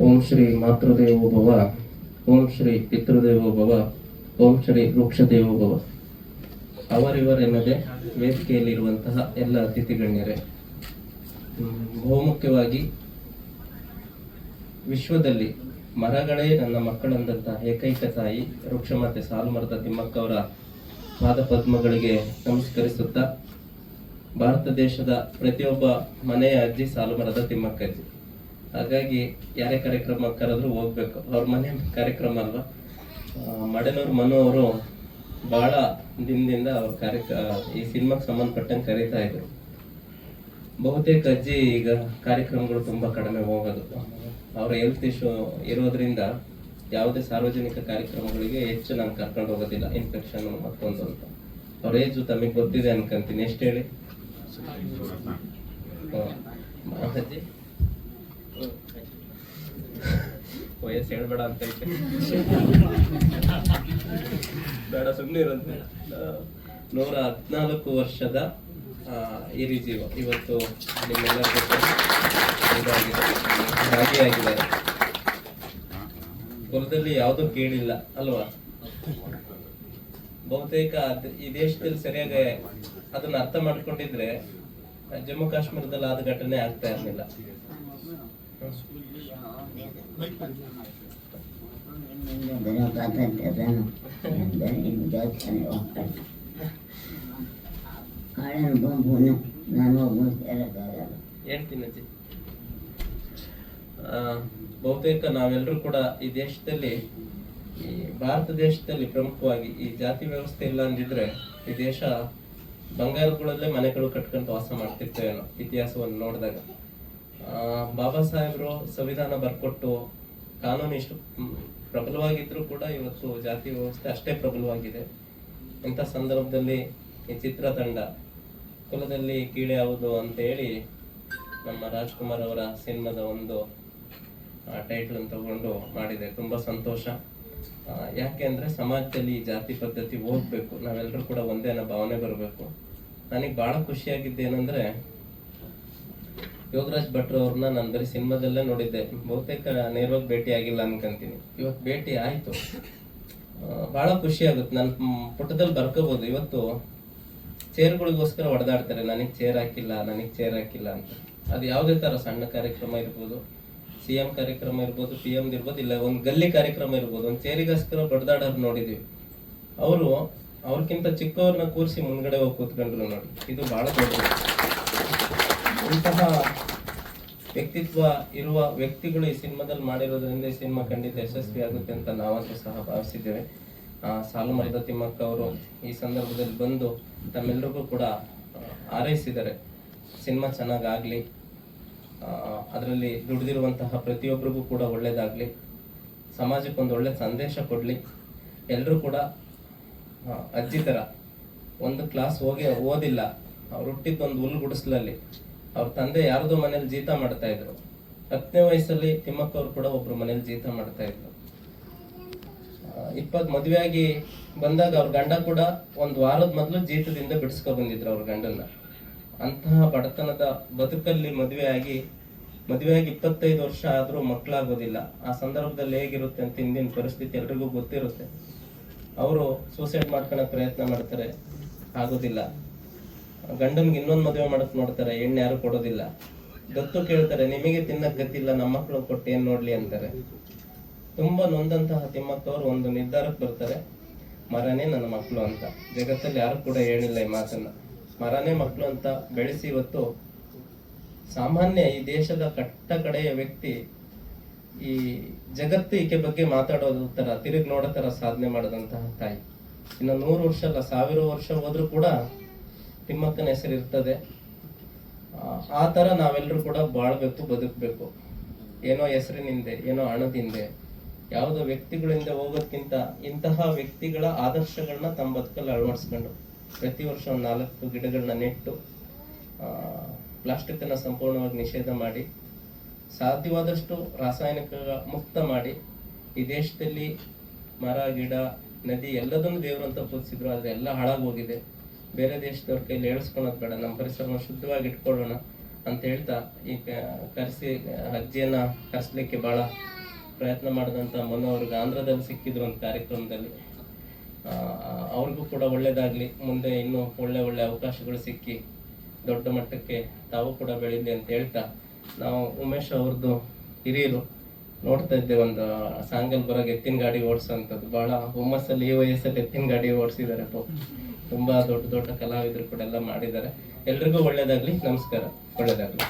ಓಂ ಶ್ರೀ ಮಾತೃದೇವೋ ಭವ ಓಂ ಶ್ರೀ ಪಿತೃದೇವೋ ಭವ ಓಂ ಶ್ರೀ ವೃಕ್ಷದೇವೋ ಭವ. ಅವರಿವರೆನ್ನದೆ ವೇದಿಕೆಯಲ್ಲಿರುವಂತಹ ಎಲ್ಲ ಅತಿಥಿ ಗಣ್ಯರೇ ಹ್ಮ್, ಬಹುಮುಖ್ಯವಾಗಿ ವಿಶ್ವದಲ್ಲಿ ಮರಗಳೇ ನನ್ನ ಮಕ್ಕಳಂದಂತಹ ಏಕೈಕ ತಾಯಿ ವೃಕ್ಷಮಾತೆ ಸಾಲುಮರದ ತಿಮ್ಮಕ್ಕವರ ಪಾದಪದ್ಮಗಳಿಗೆ ಪಾದ ಪದ್ಮಗಳಿಗೆ ನಮಸ್ಕರಿಸುತ್ತಾ ಭಾರತ ದೇಶದ ಪ್ರತಿಯೊಬ್ಬ ಮನೆಯ ಅಜ್ಜಿ ಸಾಲುಮರದ ತಿಮ್ಮಕ್ಕಜ್ಜಿ. ಹಾಗಾಗಿ ಯಾರೇ ಕಾರ್ಯಕ್ರಮ ಕರೆದ್ರು ಹೋಗ್ಬೇಕು. ಅವ್ರ ಮನೆ ಕಾರ್ಯಕ್ರಮ ಅಲ್ವಾ? ಮಡೇನೂರು ಮನು ಅವರು ಬಹಳ ದಿನದಿಂದ ಅವ್ರ ಕಾರ್ಯಕ ಈ ಸಿನಿಮಾಗೆ ಸಂಬಂಧಪಟ್ಟಂಗೆ ಕರೀತಾ ಇದ್ರು. ಬಹುತೇಕ ಅಜ್ಜಿ ಈಗ ಕಾರ್ಯಕ್ರಮಗಳು ತುಂಬಾ ಕಡಿಮೆ ಹೋಗೋದು. ಅವ್ರ ಹೆಲ್ತ್ ಇಶ್ಯೂ ಇರೋದ್ರಿಂದ ಯಾವುದೇ ಸಾರ್ವಜನಿಕ ಕಾರ್ಯಕ್ರಮಗಳಿಗೆ ಹೆಚ್ಚು ನಾನು ಕರ್ಕೊಂಡು ಹೋಗೋದಿಲ್ಲ. ಇನ್ಫೆಕ್ಷನ್ ಮತ್ತೊಂದು ಅಂತ. ಅವ್ರ ಏಜು ತಮಗೆ ಗೊತ್ತಿದೆ ಅನ್ಕೊಂತೀನಿ. ಎಷ್ಟು ಹೇಳಿ? ಹಾಂ. ಅಜ್ಜಿ. ವಯಸ್ಸು ಹೇಳ್ಬೇಡ ಅಂತ ಐತೆ ಬೇಡ ಸುಮ್ಮನೆ ಇರಂತೆ. ನೂರ ಹದಿನಾಲ್ಕು ವರ್ಷದ ಹಿರಿ ಜೀವ ಇವತ್ತು ನಿಮ್ಮೆಲ್ಲರ ಜೊತೆ ಇದಾಗಿದೆ. ಭಾಗಿಯಾಗಿದ್ದಾರೆ ಕುಲದಲ್ಲಿ ಯಾವುದೂ ಕೇಳಿಲ್ಲ, ಅಲ್ವಾ? ಬಹುತೇಕ ಈ ದೇಶದಲ್ಲಿ ಸರಿಯಾಗಿ ಅದನ್ನ ಅರ್ಥ ಮಾಡ್ಕೊಂಡಿದ್ರೆ ಜಮ್ಮು ಕಾಶ್ಮೀರದಲ್ಲಿ ಆದ ಘಟನೆ ಆಗ್ತಾ ಇರ್ಲಿಲ್ಲ. ಬಹುತೇಕ ನಾವೆಲ್ಲರೂ ಕೂಡ ಈ ದೇಶದಲ್ಲಿ, ಈ ಭಾರತ ದೇಶದಲ್ಲಿ ಪ್ರಮುಖವಾಗಿ ಈ ಜಾತಿ ವ್ಯವಸ್ಥೆ ಇಲ್ಲ ಅಂದಿದ್ರೆ ಈ ದೇಶ ಬಂಗಾರಗಳಲ್ಲೇ ಮನೆಗಳು ಕಟ್ಕೊಂಡು ವಾಸ ಮಾಡ್ತಿರ್ತೇವೆ ಇತಿಹಾಸವನ್ನು ನೋಡಿದಾಗ. ಬಾಬಾ ಸಾಹೇಬ್ರು ಸಂವಿಧಾನ ಬರ್ಕೊಟ್ಟು ಕಾನೂನು ಇಷ್ಟು ಪ್ರಬಲವಾಗಿದ್ರು ಕೂಡ ಇವತ್ತು ಜಾತಿ ವ್ಯವಸ್ಥೆ ಅಷ್ಟೇ ಪ್ರಬಲವಾಗಿದೆ. ಇಂಥ ಸಂದರ್ಭದಲ್ಲಿ ಈ ಚಿತ್ರತಂಡ ಕುಲದಲ್ಲಿ ಕೀಳೆ ಯಾವುದು ಅಂತ ಹೇಳಿ ನಮ್ಮ ರಾಜ್ಕುಮಾರ್ ಅವರ ಸಿನಿಮಾದ ಒಂದು ಟೈಟಲ್ ತಗೊಂಡು ಮಾಡಿದೆ. ತುಂಬಾ ಸಂತೋಷ. ಯಾಕೆ ಅಂದರೆ ಸಮಾಜದಲ್ಲಿ ಜಾತಿ ಪದ್ಧತಿ ಹೋಗ್ಬೇಕು. ನಾವೆಲ್ಲರೂ ಕೂಡ ಒಂದೇ ಅನ್ನೋ ಭಾವನೆ ಬರಬೇಕು. ನನಗೆ ಬಹಳ ಖುಷಿಯಾಗಿದ್ದು ಏನಂದ್ರೆ ಯೋಗರಾಜ್ ಭಟ್ರು ಅವ್ರನ್ನ ನಾನು ಬರೀ ಸಿನಿಮಾದಲ್ಲೇ ನೋಡಿದ್ದೆ. ಬಹುತೇಕ ನೇರವಾಗಿ ಭೇಟಿ ಆಗಿಲ್ಲ ಅನ್ಕೊಂತೀನಿ. ಇವತ್ತು ಭೇಟಿ ಆಯ್ತು. ಬಹಳ ಖುಷಿ ಆಗುತ್ತೆ. ನನ್ನ ಪುಟದಲ್ಲಿ ಬರ್ಕೋಬಹುದು ಇವತ್ತು ಚೇರ್ಗಳಿಗೋಸ್ಕರ ಹೊಡೆದಾಡ್ತಾರೆ. ನನಗೆ ಚೇರ್ ಹಾಕಿಲ್ಲ, ನನಗೆ ಚೇರ್ ಹಾಕಿಲ್ಲ ಅಂತ. ಅದು ಯಾವುದೇ ತರ ಸಣ್ಣ ಕಾರ್ಯಕ್ರಮ ಇರ್ಬೋದು, ಸಿ ಎಂ ಕಾರ್ಯಕ್ರಮ ಇರ್ಬೋದು, ಪಿ ಎಂ ಇರ್ಬೋದು, ಇಲ್ಲ ಒಂದು ಗಲ್ಲಿ ಕಾರ್ಯಕ್ರಮ ಇರ್ಬೋದು. ಒಂದು ಚೇರಿಗೋಸ್ಕರ ಬಡ್ದಾಡೋರು ನೋಡಿದೀವಿ. ಅವರು ಅವ್ರಕ್ಕಿಂತ ಚಿಕ್ಕವ್ರನ್ನ ಕೂರಿಸಿ ಮುಂದ್ಗಡೆ ಹೋಗಿ ಕೂತ್ಕೊಂಡ್ರು ನೋಡಿ. ಇದು ಬಹಳ ದೊಡ್ಡದು. ಇಂತಹ ವ್ಯಕ್ತಿತ್ವ ಇರುವ ವ್ಯಕ್ತಿಗಳು ಈ ಸಿನಿಮಾದಲ್ಲಿ ಮಾಡಿರೋದ್ರಿಂದ ಈ ಸಿನಿಮಾ ಖಂಡಿತ ಯಶಸ್ವಿ ಆಗುತ್ತೆ ಅಂತ ನಾವಂತೂ ಸಹ ಭಾವಿಸಿದ್ದೇವೆ. ಸಾಲು ಮರದ ತಿಮ್ಮಕ್ಕ ಅವರು ಈ ಸಂದರ್ಭದಲ್ಲಿ ಬಂದು ತಮ್ಮೆಲ್ಲರಿಗೂ ಕೂಡ ಹಾರೈಸಿದ್ದಾರೆ. ಸಿನಿಮಾ ಚೆನ್ನಾಗಾಗಲಿ ಅದರಲ್ಲಿ ದುಡಿದಿರುವಂತಹ ಪ್ರತಿಯೊಬ್ಬರಿಗೂ ಕೂಡ ಒಳ್ಳೇದಾಗ್ಲಿ, ಸಮಾಜಕ್ಕೆ ಒಂದು ಒಳ್ಳೆ ಸಂದೇಶ ಕೊಡಲಿ ಎಲ್ಲರೂ ಕೂಡ ಅಜ್ಜಿ ಥರ ಒಂದು ಕ್ಲಾಸ್ ಹೋಗಿ ಓದಿಲ್ಲ, ಅವ್ರು ಹುಟ್ಟಿದ್ದು ಒಂದು ಹುಲ್ ಗುಡಿಸ್ಲಲ್ಲಿ. ಅವ್ರ ತಂದೆ ಯಾರ್ದೋ ಮನೇಲಿ ಜೀತ ಮಾಡ್ತಾ ಇದ್ರು. ಹತ್ತನೇ ವಯಸ್ಸಲ್ಲಿ ತಿಮ್ಮಕ್ಕ ಅವ್ರು ಕೂಡ ಒಬ್ರು ಮನೇಲಿ ಜೀತ ಮಾಡ್ತಾ ಇದ್ರು. ಇಪ್ಪತ್ ಮದುವೆಯಾಗಿ ಬಂದಾಗ ಅವ್ರ ಗಂಡ ಕೂಡ ಒಂದ್ ವಾರದ ಮೊದಲು ಜೀತದಿಂದ ಬಿಡಿಸ್ಕೊ ಬಂದಿದ್ರು ಅವ್ರ ಗಂಡನ್ನ. ಅಂತಹ ಬಡತನದ ಬದುಕಲ್ಲಿ ಮದುವೆ ಆಗಿ ಮದುವೆ ಆಗಿ ಇಪ್ಪತ್ತೈದು ವರ್ಷ ಆದ್ರೂ ಮಕ್ಕಳಾಗೋದಿಲ್ಲ. ಆ ಸಂದರ್ಭದಲ್ಲಿ ಹೇಗಿರುತ್ತೆ ಅಂತ ಹಿಂದಿನ ಪರಿಸ್ಥಿತಿ ಎಲ್ರಿಗೂ ಗೊತ್ತಿರುತ್ತೆ. ಅವರು ಸೂಸೈಡ್ ಮಾಡ್ಕೊಳ್ಳೋ ಪ್ರಯತ್ನ ಮಾಡ್ತಾರೆ, ಆಗೋದಿಲ್ಲ. ಗಂಡನ್ಗೆ ಇನ್ನೊಂದು ಮದುವೆ ಮಾಡಕ್ ನೋಡ್ತಾರೆ, ಹೆಣ್ಣು ಯಾರು ಕೊಡೋದಿಲ್ಲ. ದತ್ತು ಕೇಳ್ತಾರೆ, ನಿಮಗೆ ತಿನ್ನಕ್ ಗತಿಲ್ಲ ನಮ್ಮ ಮಕ್ಕಳು ಕೊಟ್ಟು ಏನ್ ನೋಡ್ಲಿ? ಅಂತಾರೆ. ತುಂಬಾ ನೊಂದಂತಹ ತಿಮ್ಮಕ್ಕವ್ರು ಒಂದು ನಿರ್ಧಾರಕ್ಕೆ ಬರ್ತಾರೆ, ಮರನೇ ನನ್ನ ಮಕ್ಕಳು ಅಂತ. ಜಗತ್ತಲ್ಲಿ ಯಾರು ಕೂಡ ಹೇಳಿಲ್ಲ ಈ ಮಾತನ್ನ. ಮರನೇ ಮಕ್ಕಳು ಅಂತ ಬೆಳೆಸಿ ಇವತ್ತು ಸಾಮಾನ್ಯ ಈ ದೇಶದ ಕಟ್ಟ ಕಡೆಯ ವ್ಯಕ್ತಿ ಈ ಜಗತ್ತು ಈಕೆ ಬಗ್ಗೆ ಮಾತಾಡೋದು ತರ ತಿರುಗಿ ನೋಡೋ ತರ ಸಾಧನೆ ಮಾಡಿದಂತಹ ತಾಯಿ. ಇನ್ನು ನೂರು ವರ್ಷ ಅಲ್ಲ, ಸಾವಿರ ವರ್ಷ ಹೋದ್ರೂ ಕೂಡ ತಿಮ್ಮಕ್ಕನ ಹೆಸರು ಇರ್ತದೆ. ಆ- ಥರ ನಾವೆಲ್ಲರೂ ಕೂಡ ಬಾಳ್ಬೇಕು ಬದುಕಬೇಕು. ಏನೋ ಹೆಸರಿನಿಂದೆ, ಏನೋ ಹಣದಿಂದೆ. ಯಾವುದೋ ವ್ಯಕ್ತಿಗಳಿಂದ ಹೋಗೋದ್ಕಿಂತ ಇಂತಹ ವ್ಯಕ್ತಿಗಳ ಆದರ್ಶಗಳನ್ನ ತಮ್ಮ ಬದುಕಲ್ಲಿ ಅಳವಡಿಸ್ಕೊಂಡು ಪ್ರತಿ ವರ್ಷ ಒಂದು ನಾಲ್ಕು ಗಿಡಗಳನ್ನ ನೆಟ್ಟು ಪ್ಲಾಸ್ಟಿಕ್ ಅನ್ನ ಸಂಪೂರ್ಣವಾಗಿ ನಿಷೇಧ ಮಾಡಿ, ಸಾಧ್ಯವಾದಷ್ಟು ರಾಸಾಯನಿಕ ಮುಕ್ತ ಮಾಡಿ, ಈ ದೇಶದಲ್ಲಿ ಮರ, ಗಿಡ, ನದಿ ಎಲ್ಲದನ್ನು ದೇವರು ಅಂತ ಪೂಜಿಸಿದ್ರು ಆದರೆ ಎಲ್ಲ ಹಾಳಾಗಿ ಹೋಗಿದೆ. ಬೇರೆ ದೇಶದವ್ರ ಕೈಲಿ ಏಳಿಸ್ಕೊಳೋದು ಬೇಡ ನಮ್ಮ ಪರಿಸರವನ್ನು ಶುದ್ಧವಾಗಿ ಇಟ್ಕೊಳ್ಳೋಣ ಅಂತ ಹೇಳ್ತಾ ಈ ಕರೆಸಿ ಅಜ್ಜಿಯನ್ನ ಕರೆಸ್ಲಿಕ್ಕೆ ಬಹಳ ಪ್ರಯತ್ನ ಮಾಡಿದಂಥ ಮನು ಅವ್ರಿಗೆ ಆಂಧ್ರದಲ್ಲಿ ಸಿಕ್ಕಿದ್ರು ಒಂದು ಕಾರ್ಯಕ್ರಮದಲ್ಲಿ. ಅವ್ರಿಗೂ ಕೂಡ ಒಳ್ಳೆಯದಾಗಲಿ ಮುಂದೆ ಇನ್ನೂ ಒಳ್ಳೆ ಒಳ್ಳೆ ಅವಕಾಶಗಳು ಸಿಕ್ಕಿ ದೊಡ್ಡ ಮಟ್ಟಕ್ಕೆ ತಾವು ಕೂಡ ಬೆಳೀಲಿ ಅಂತ ಹೇಳ್ತಾ ನಾವು ಉಮೇಶ್ ಅವ್ರದ್ದು ಹಿರಿಯರು ನೋಡ್ತಾ ಇದ್ದೆ ಒಂದು ಸಾಂಗಲ್ ಬರೋಗೆ ಎತ್ತಿನ ಗಾಡಿ ಓಡಿಸೋಂಥದ್ದು. ಬಹಳ ಹುಮ್ಮಸ್ಸಲ್ಲಿ ಈ ವಯಸ್ಸಲ್ಲಿ ಎತ್ತಿನ ಗಾಡಿ ಓಡಿಸಿದ್ದಾರೆ ತುಂಬಾ ದೊಡ್ಡ ದೊಡ್ಡ ಕಲಾವಿದರು ಕೂಡ ಎಲ್ಲ ಮಾಡಿದ್ದಾರೆ. ಎಲ್ರಿಗೂ ಒಳ್ಳೇದಾಗ್ಲಿ. ನಮಸ್ಕಾರ. ಒಳ್ಳೇದಾಗ್ಲಿ.